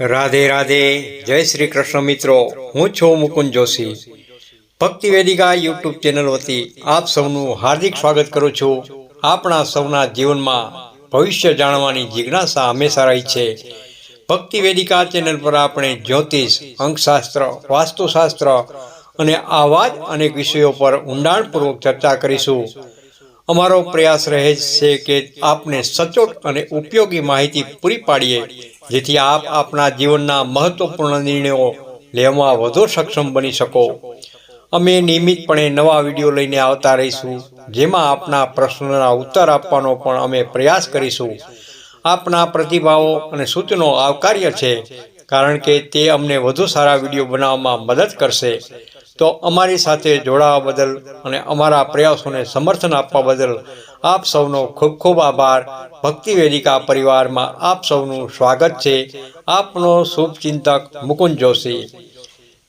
રાધે રાધે, જય શ્રી કૃષ્ણ મિત્રો. હું છું મુકુંદ જોશી. ભક્તિ વેદિકા યુટ્યુબ ચેનલ વતી આપ સૌનું હાર્દિક સ્વાગત કરું છું. આપણા સૌના જીવનમાં ભવિષ્ય જાણવાની જિજ્ઞાસા હંમેશા રહી છે. ભક્તિ વેદિકા ચેનલ પર આપણે જ્યોતિષ, અંકશાસ્ત્ર, વાસ્તુશાસ્ત્ર અને આવા જ અનેક વિષયો પર ઊંડાણપૂર્વક ચર્ચા કરીશું. અમારો પ્રયાસ રહે છે કે આપને સચોટ અને ઉપયોગી માહિતી પૂરી પાડીએ જેથી આપ આપના જીવનના મહત્વપૂર્ણ નિર્ણયો લેવામાં વધુ સક્ષમ બની શકો. અમે નિયમિતપણે નવા વીડિયો લઈને આવતા રહીશું, જેમાં આપના પ્રશ્નોના ઉત્તર આપવાનો પણ અમે પ્રયાસ કરીશું. આપના પ્રતિભાવો અને સૂચનો આવકાર્ય છે, કારણ કે તે અમને વધુ સારા વીડિયો બનાવવામાં મદદ કરશે. તો અમારી સાથે જોડાવા બદલ અને અમારા પ્રયાસોને સમર્થન આપવા બદલ આપ સૌનો ખૂબ ખૂબ આભાર. ભક્તિ વેદિકા પરિવારમાં આપ સૌનું સ્વાગત છે. આપનો શુભચિંતક મુકુંદ જોશી.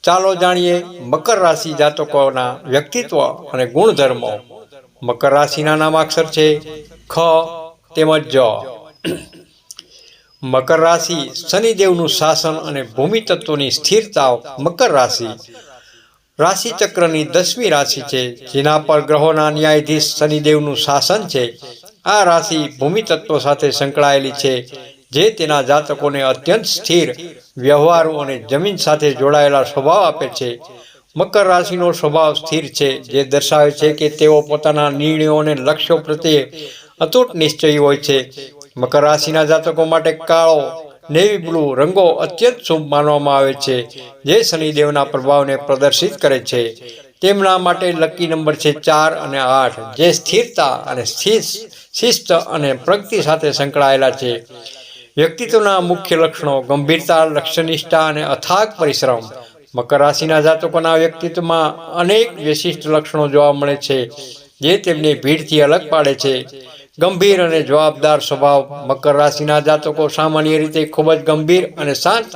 ચાલો જાણીએ મકર રાશિ જાતકોના વ્યક્તિત્વ અને ગુણધર્મો. મકર રાશિના નામાક્ષર છે ખ તેમજ જ. મકર રાશિ શનિદેવનું શાસન અને ભૂમિ તત્વોની સ્થિરતા મકર રાશિ. રાશિ ચક્રની દસમી રાશિ છે, જેના પર ગ્રહોના ન્યાયાધીશ શનિદેવનું શાસન છે. આ રાશિ ભૂમિ તત્વ સાથે સંકળાયેલી છે, જે તેના જાતકોને અત્યંત સ્થિર, વ્યવહારો અને જમીન સાથે જોડાયેલા સ્વભાવ આપે છે. મકર રાશિનો સ્વભાવ સ્થિર છે, જે દર્શાવે છે કે તેઓ પોતાના નિર્ણયો અને લક્ષ્યો પ્રત્યે અતૂટ નિશ્ચયી હોય છે. મકર રાશિના જાતકો માટે કાળો નેવી બ્લુ રંગો અત્યંત શુભ માનવામાં આવે છે. જે શનિદેવના પ્રભાવને પ્રદર્શિત કરે છે. તેમના માટે લકી નંબર છે ચાર અને આઠ, જે સ્થિરતા અને શિસ્ત અને પ્રગતિ સાથે સંકળાયેલા છે. વ્યક્તિત્વના મુખ્ય લક્ષણો ગંભીરતા, લક્ષ્યનિષ્ઠા અને અથાગ પરિશ્રમ. મકર રાશિના જાતકોના વ્યક્તિત્વમાં અનેક વિશિષ્ટ લક્ષણો જોવા મળે છે, જે તેમને ભીડથી અલગ પાડે છે. ગંભીર અને જવાબદાર સ્વભાવ. મકર રાશિના જાતકો સામાન્ય રીતે ખૂબ જ ગંભીર અને શાંત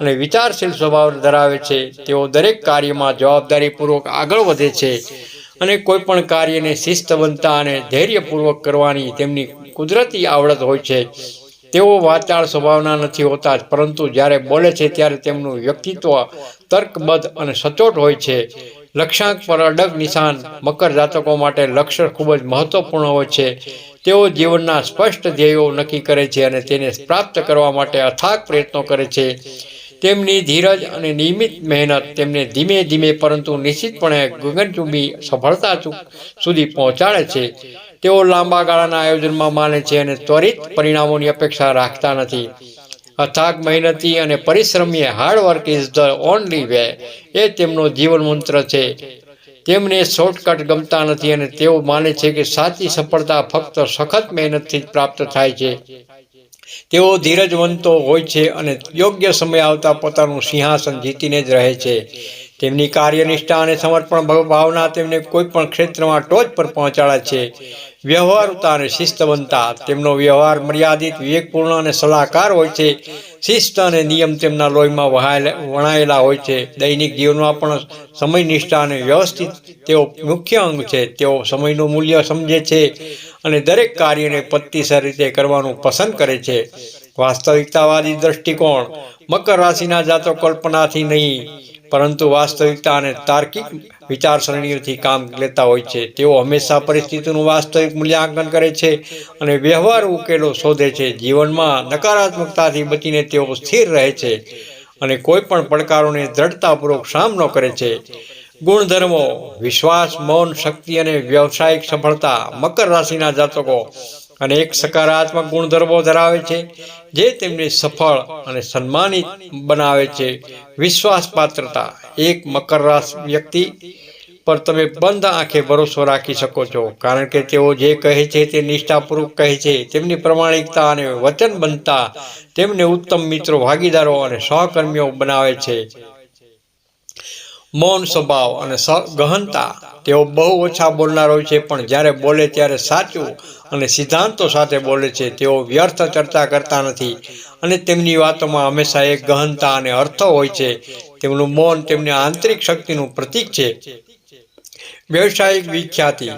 અને વિચારશીલ સ્વભાવ ધરાવે છે. તેઓ દરેક કાર્યમાં જવાબદારીપૂર્વક આગળ વધે છે અને કોઈ પણ કાર્યને શિસ્તબંધતા અને ધૈર્યપૂર્વક કરવાની તેમની કુદરતી આવડત હોય છે. તેઓ વાચાળ સ્વભાવના નથી હોતા, પરંતુ જ્યારે બોલે છે ત્યારે તેમનું વ્યક્તિત્વ તર્કબદ્ધ અને સચોટ હોય છે. લક્ષ્યાંક પર અડગ નિશાન મકર જાતકો માટે લક્ષ્ય ખૂબ જ મહત્વપૂર્ણ હોય છે. તેઓ જીવનના સ્પષ્ટ ધ્યેયો નક્કી કરે છે અને તેને પ્રાપ્ત કરવા માટે અથાગ પ્રયત્નો કરે છે. તેમની ધીરજ અને નિયમિત મહેનત તેમને ધીમે ધીમે પરંતુ નિશ્ચિતપણે ગગનચુંબી સફળતા સુધી પહોંચાડે છે. તેઓ લાંબા ગાળાના આયોજનમાં માને છે અને ત્વરિત પરિણામોની અપેક્ષા રાખતા નથી. અથાગ મહેનતી અને પરિશ્રમી hard work is the only way એ તેમનો જીવન મંત્ર છે. તેમને શોર્ટકટ ગમતા નથી અને તેઓ માને છે કે સાચી સફળતા ફક્ત સખત મહેનતથી જ પ્રાપ્ત થાય છે. તેઓ ધીરજવંતો હોય છે અને યોગ્ય સમય આવતા પોતાનું સિંહાસન જીતીને જ રહે છે. તેમની કાર્યનિષ્ઠા અને સમર્પણ ભાવના તેમને કોઈ પણ ક્ષેત્રમાં ટોચ પર પહોંચાડે છે. વ્યવહારુતા અને શિસ્ત બનતા. તેમનો વ્યવહાર મર્યાદિત, વિવેકપૂર્ણ અને સલાહકાર હોય છે. શિસ્ત અને નિયમ તેમના લોહીમાં વણાયેલા હોય છે. દૈનિક જીવનમાં પણ સમયનિષ્ઠા અને વ્યવસ્થિત તેઓ મુખ્ય અંગ છે. તેઓ સમયનું મૂલ્ય સમજે છે અને દરેક કાર્યને પત્તીસર રીતે કરવાનું પસંદ કરે છે. વાસ્તવિકતાવાદી દ્રષ્ટિકોણ. મકર રાશિના જાતો કલ્પનાથી નહીં, પરંતુ વાસ્તવિકતા અને તાર્કિક વિચારસરણીઓથી કામ લેતા હોય છે. તેઓ હંમેશા પરિસ્થિતિનું વાસ્તવિક મૂલ્યાંકન કરે છે અને વ્યવહાર ઉકેલો શોધે છે. જીવનમાં નકારાત્મકતાથી બચીને તેઓ સ્થિર રહે છે અને કોઈ પણ પડકારોને દ્રઢતાપૂર્વક સામનો કરે છે. ગુણધર્મો, વિશ્વાસ, મૌન, શક્તિ અને વ્યવસાયિક સફળતા મકર રાશિના જાતકો અને એક સકારાત્મક ગુણધર્મો ધરાવે છે, જે તેમને સફળ અને સન્માનિત બનાવે છે. વિશ્વાસપાત્રતા, એક મકર રાશિ વ્યક્તિ પર તમે બંધ આંખે ભરોસો રાખી શકો છો, કારણ કે તેઓ જે કહે છે તે નિષ્ઠાપૂર્વક કહે છે. તેમની પ્રમાણિકતા અને વચન બનતા તેમને ઉત્તમ મિત્રો, ભાગીદારો અને સહકર્મીઓ બનાવે છે. મૌન સ્વભાવ અને ગહનતા, તેઓ બહુ ઓછા બોલનાર હોય છે, પણ જ્યારે બોલે ત્યારે સાચું અને સિદ્ધાંતો સાથે બોલે છે, તેઓ વ્યર્થ ચર્ચા કરતા નથી. અને તેમની વાતોમાં હંમેશા એક ગહનતા અને અર્થ હોય છે. તેમનું મૌન તેમની આંતરિક શક્તિનું પ્રતીક છે. વ્યવસાયિક વિખ્યાતિ.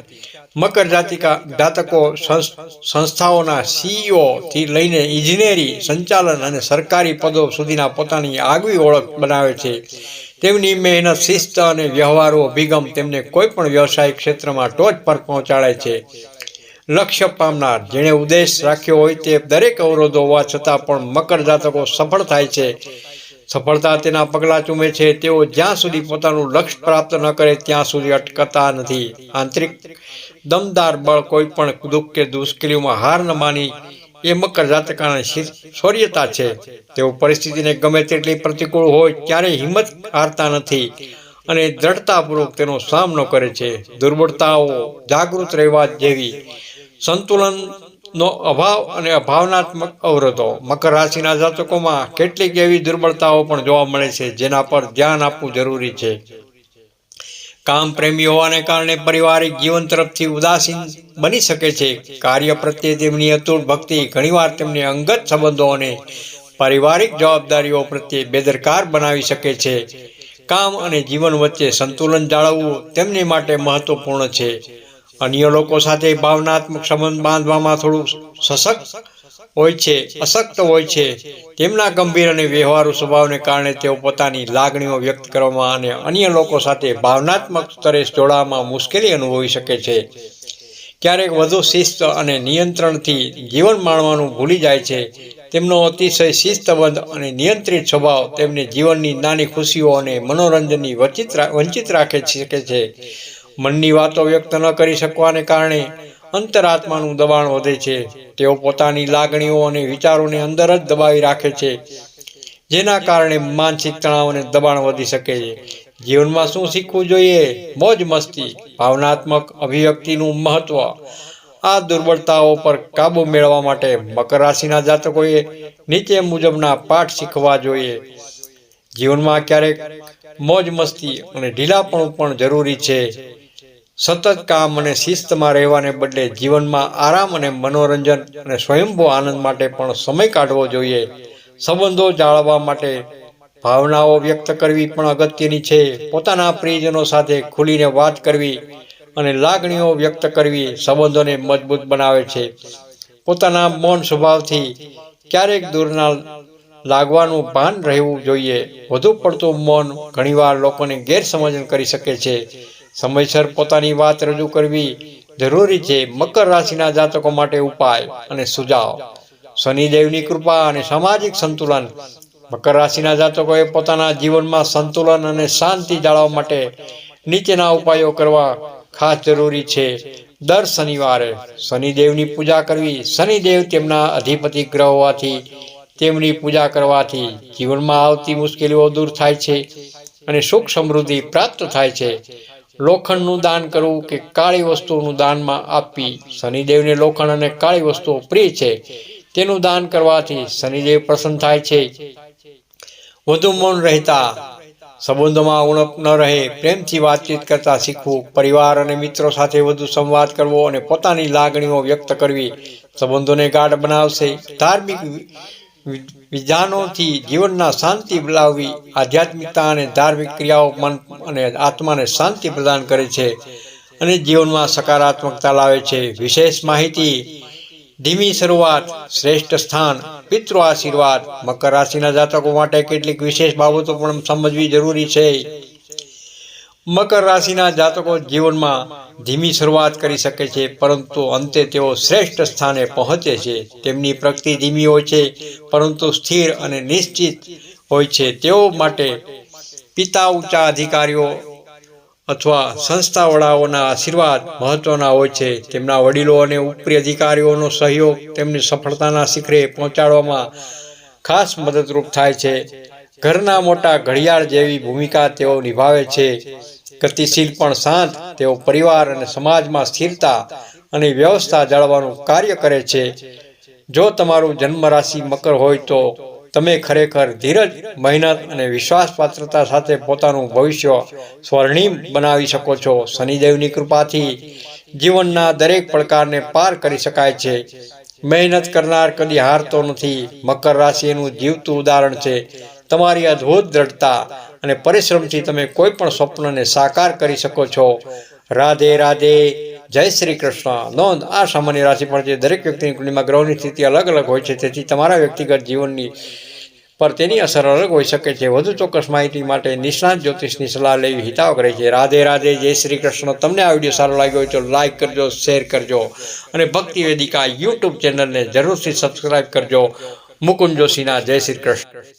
મકર જાતિકા, જાતકો સંસ- સંસ્થાઓના સીઈઓ થી લઈને ઇજનેરી, સંચાલન અને સરકારી પદો સુધીના પોતાની આગવી ઓળખ બનાવે છે. તેમની મહેનત, શિસ્ત અને વ્યવહારો અભિગમ તેમને કોઈ પણ વ્યવસાયિક ક્ષેત્રમાં ટોચ પર પહોંચાડે છે. લક્ષ્ય પામનાર, જેણે ઉદ્દેશ રાખ્યો હોય તે દરેક અવરોધો હોવા છતાં પણ મકર જાતકો સફળ થાય છે. સફળતા તેના પગલાં ચૂમે છે. તેઓ જ્યાં સુધી પોતાનું લક્ષ્ય પ્રાપ્ત ન કરે ત્યાં સુધી અટકતા નથી. આંતરિક દમદાર બળ કોઈ પણ દુઃખ કે મુશ્કેલીઓમાં હાર ન માની એ મકર જાતકાની શૌર્યતા છે. તેઓ પરિસ્થિતિને ગમે તેટલી પ્રતિકૂળ હોય ક્યારેય હિંમત હારતા નથી અને દ્રઢતાપૂર્વક તેનો સામનો કરે છે. દુર્બળતાઓ, જાગૃત રહેવા જેવી સંતુલનનો અભાવ અને અભાવનાત્મક અવરોધો. મકર રાશિના જાતકોમાં કેટલીક એવી દુર્બળતાઓ પણ જોવા મળે છે જેના પર ધ્યાન આપવું જરૂરી છે. કામ પ્રેમી હોવાને કારણે પારિવારિક જીવન તરફથી ઉદાસીન બની શકે છે. કાર્ય પ્રત્યે તેમની અતુલ ભક્તિ ઘણીવાર તેમને અંગત સંબંધો અને પારિવારિક જવાબદારીઓ પ્રત્યે બેદરકાર બનાવી શકે છે. કામ અને જીવન વચ્ચે સંતુલન જાળવવું તેમની માટે મહત્વપૂર્ણ છે. અન્ય લોકો સાથે ભાવનાત્મક સંબંધ બાંધવામાં થોડું સશક્ત હોય છે, અશક્ત હોય છે. તેમના ગંભીર અને વ્યવહારુ સ્વભાવને કારણે તેઓ પોતાની લાગણીઓ વ્યક્ત કરવામાં અને અન્ય લોકો સાથે ભાવનાત્મક સ્તરે જોડાવામાં મુશ્કેલી અનુભવી શકે છે. ક્યારેક વધુ શિસ્ત અને નિયંત્રણથી જીવન માણવાનું ભૂલી જાય છે. તેમનો અતિશય શિસ્તબદ્ધ અને નિયંત્રિત સ્વભાવ તેમને જીવનની નાની ખુશીઓ અને મનોરંજનની વંચિત વંચિત રાખે શકે છે. મનની વાતો વ્યક્ત ન કરી શકવાને કારણે અંતરાત્માનું દબાણ વધે છે. તેઓ પોતાની લાગણીઓ અને વિચારોને અંદર જ દબાવી રાખે છે, જેના કારણે માનસિક તણાવ અને દબાણ વધી શકે છે. જીવનમાં શું શીખવું જોઈએ? મોજ મસ્તી, ભાવનાત્મક અભિવ્યક્તિનું મહત્વ. આ દુર્બળતાઓ પર કાબુ મેળવવા માટે મકર રાશિના જાતકોએ નીચે મુજબના પાઠ શીખવા જોઈએ. જીવનમાં ક્યારેક મોજ મસ્તી અને ઢીલાપણું પણ જરૂરી છે. સતત કામ અને શિસ્તમાં રહેવાને બદલે જીવનમાં આરામ અને મનોરંજન અને સ્વયંભૂ આનંદ માટે પણ સમય કાઢવો જોઈએ. સંબંધો જાળવવા માટે ભાવનાઓ વ્યક્ત કરવી પણ અગત્યની છે. પોતાના પ્રિયજનો સાથે ખુલીને વાત કરવી અને લાગણીઓ વ્યક્ત કરવી સંબંધોને મજબૂત બનાવે છે. પોતાના મૌન સ્વભાવથી ક્યારેક દૂરના લાગવાનું ભાન રહેવું જોઈએ. વધુ પડતું મૌન ઘણીવાર લોકોને ગેરસમજણ કરી શકે છે. સમયસર પોતાની વાત રજૂ કરવી જરૂરી છે. મકર રાશિના જાતકો માટે ઉપાય અને સુઝાવ. શનિદેવની કૃપા અને સામાજિક સંતુલન. મકર રાશિના જાતકોએ પોતાના જીવનમાં સંતુલન અને શાંતિ જાળવવા માટે નીચેના ઉપાયો કરવા ખાસ જરૂરી છે. દર શનિવારે શનિદેવની પૂજા કરવી. શનિદેવ તેમના અધિપતિ ગ્રહ હોવાથી તેમની પૂજા કરવાથી જીવનમાં આવતી મુશ્કેલીઓ દૂર થાય છે અને સુખ સમૃદ્ધિ પ્રાપ્ત થાય છે. લોખંડનું દાન કરવું કે કાળી વસ્તુનું દાનમાં આપવી. શનિદેવને લોખંડ અને કાળી વસ્તુઓ પ્રિય છે. તેનું દાન કરવાથી શનિદેવ પ્રસન્ન થાય છે. વધુ મૌન રહેતા, સંબંધોમાં ઉણપ ન રહે, પ્રેમથી વાતચીત કરતા શીખવું, પરિવાર અને મિત્રો સાથે વધુ સંવાદ કરવો અને પોતાની લાગણીઓ વ્યક્ત કરવી સંબંધોને ગાઢ બનાવશે. ધાર્મિક વિધાનોથી જીવનના શાંતિ લાવવી આધ્યાત્મિકતા અને ધાર્મિક ક્રિયાઓ મન અને આત્માને શાંતિ પ્રદાન કરે છે અને જીવનમાં સકારાત્મકતા લાવે છે. વિશેષ માહિતી, ધીમી શરૂઆત, શ્રેષ્ઠ સ્થાન, પિતૃ આશીર્વાદ, મકર રાશિના જાતકો માટે કેટલીક વિશેષ બાબતો પણ સમજવી જરૂરી છે. મકર રાશિના જાતકો જીવનમાં ધીમી શરૂઆત કરી શકે છે, પરંતુ અંતે તેઓ શ્રેષ્ઠ સ્થાને પહોંચે છે. તેમની પ્રગતિ ધીમી હોય છે, પરંતુ સ્થિર અને નિશ્ચિત હોય છે. તેઓ માટે પિતા ઊંચા અધિકારીઓ અથવા સંસ્થા વડાઓના આશીર્વાદ મહત્વના હોય છે. તેમના વડીલો અને ઉપરી અધિકારીઓનો સહયોગ તેમની સફળતાના શિખરે પહોંચાડવામાં ખાસ મદદરૂપ થાય છે. ઘરના મોટા ઘડિયાળ જેવી ભૂમિકા તેઓ નિભાવે છે. ગતિશીલ પણ શાંત, તેઓ પરિવાર અને સમાજમાં સ્થિરતા અને વ્યવસ્થા જાળવવાનું કાર્ય કરે છે. જો તમારું જન્મ રાશિ મકર હોય તો તમે ખરેખર ધીરજ, મહેનત અને વિશ્વાસપાત્રતા સાથે પોતાનું ભવિષ્ય સ્વર્ણિમ બનાવી શકો છો. શનિદેવની કૃપાથી જીવનના દરેક પડકારને પાર કરી શકાય છે. મહેનત કરનાર કદી હારતો નથી. મકર રાશિ એનું જીવતું ઉદાહરણ છે. તમારી અદ્ભુત દ્રઢતા અને પરિશ્રમથી તમે કોઈ પણ સ્વપ્નને સાકાર કરી શકો છો. રાધે રાધે. જય શ્રી કૃષ્ણ. નોંધ, આ સામાન્ય રાશિ પર જે દરેક વ્યક્તિની કુંડલીમાં ગ્રહોની સ્થિતિ અલગ અલગ હોય છે, તેથી તમારા વ્યક્તિગત જીવનની પર તેની અસર અલગ હોઈ શકે છે. વધુ ચોક્કસ માહિતી માટે નિષ્ણાંત જ્યોતિષની સલાહ લેવી હિતાવ કરે છે. રાધે રાધે. જય શ્રી કૃષ્ણ. તમને આ વીડિયો સારો લાગ્યો હોય તો લાઇક કરજો શેર કરજો અને ભક્તિ વેદિકા યુટ્યુબ ચેનલને જરૂરથી સબસ્ક્રાઈબ કરજો. મુકુંદ જોશીના જય શ્રી કૃષ્ણ.